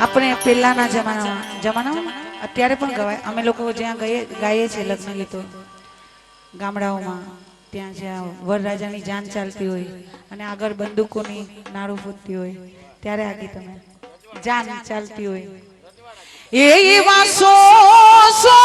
આપણે પહેલાના જમાનામાં જમાનામાં? અત્યારે પણ ગવાય. અમે લોકો જ્યાં ગઈએ, ગાઈએ છીએ લગ્ન ગીતો. ગામડાઓમાં ત્યાં જ્યાં વરરાજાની જાન ચાલતી હોય અને આગળ બંદૂકોની નાડું ફૂટતી હોય, ત્યારે આ ગીત અમે જાન ચાલતી હોય. એ વાસો, સો સો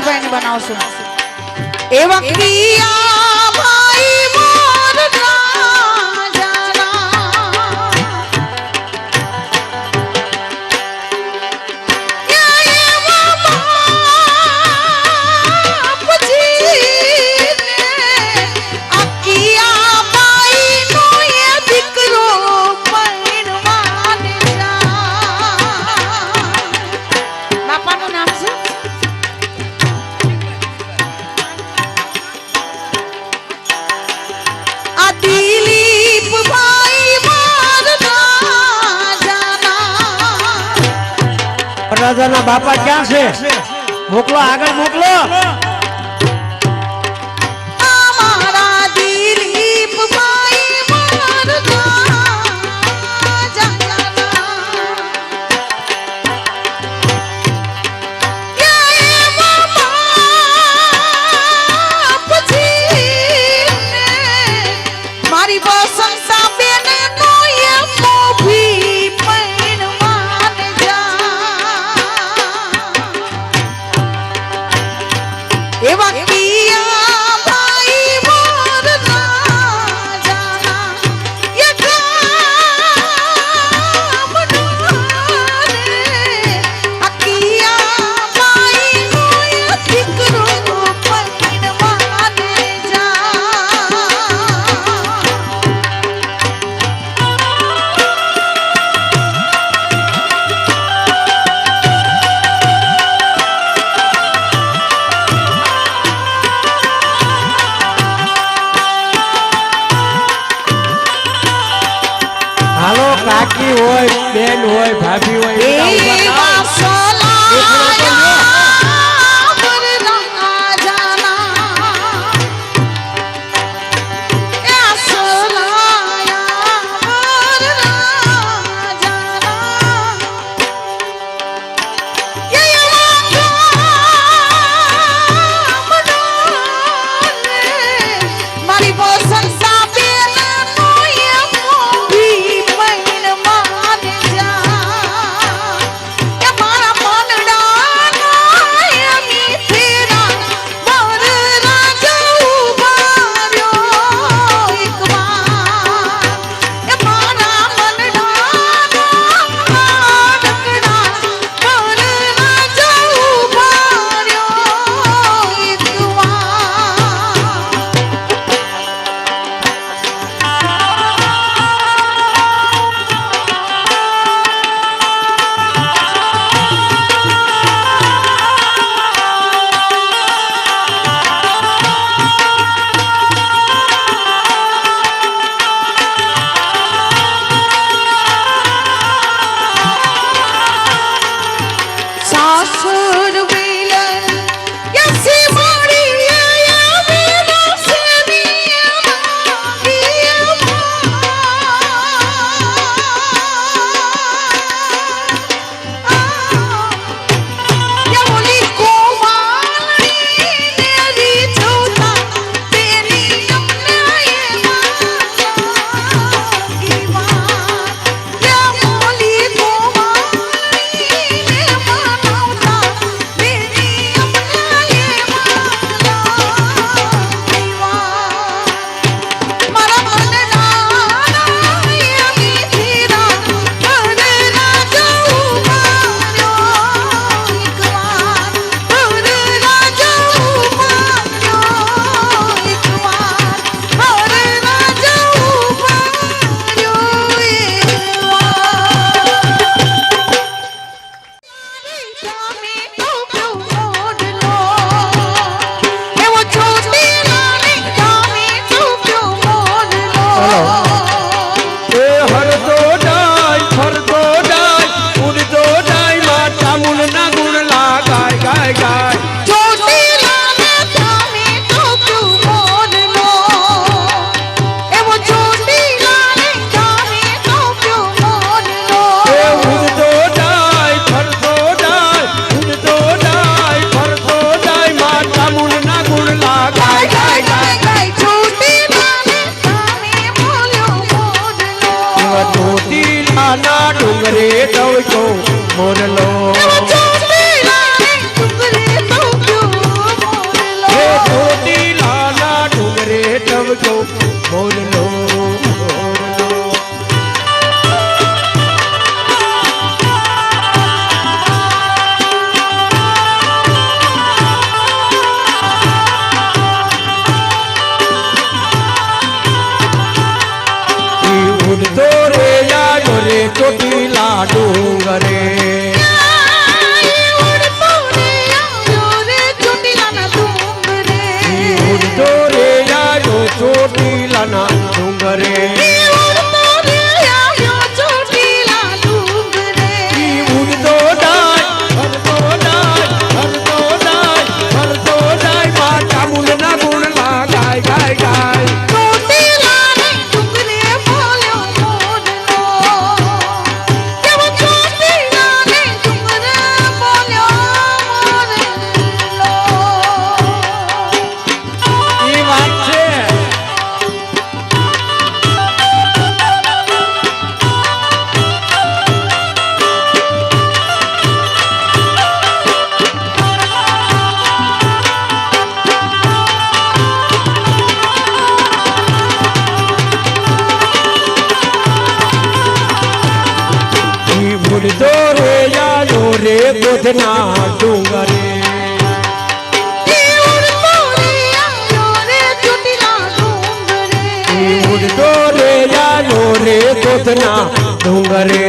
લાલજીભાઈ ને બનાવશું. એવા કિયા બાપા ક્યાં છે? મોકલો આગળ મોકલો. કાકી હોય બેન હોય ભાભી હોય ચોટીલાના ડુંગરે દવજો મોરલો ચોટીલાના ડુંગરે દવજો મોરલો ঘরে ઉડતો રે આયો રે દૂધના ડુંગરે. ઉડતો રે આયો રે દૂધના ડુંગરે.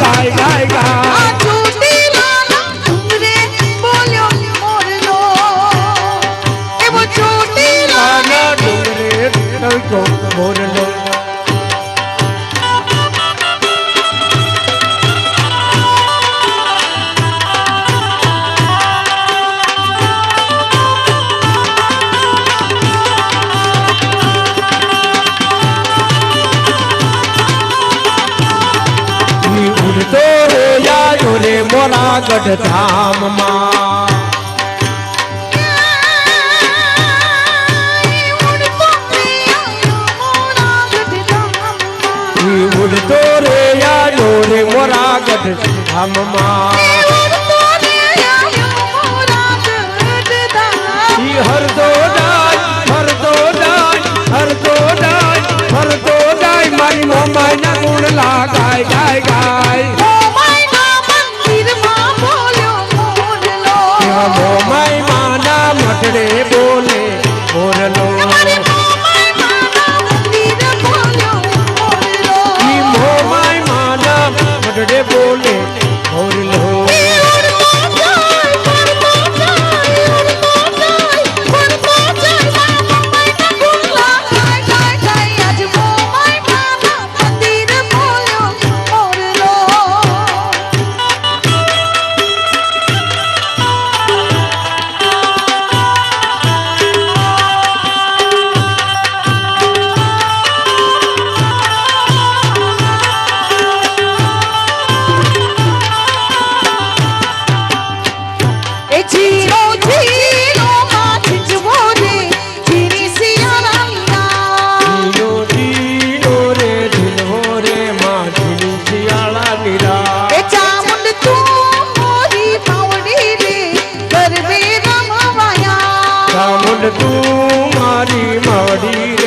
ગાય જુનાગઢ ધામમાં. ઉડતો રે યાડો રે મોરાગઢ ધામમાં. હરદો ડાય હરદો ડાય હરદો ડાય હરદો ડાય મારી મોમાના ગુણ લાગાય ગાય ગાય. તું મારી મળી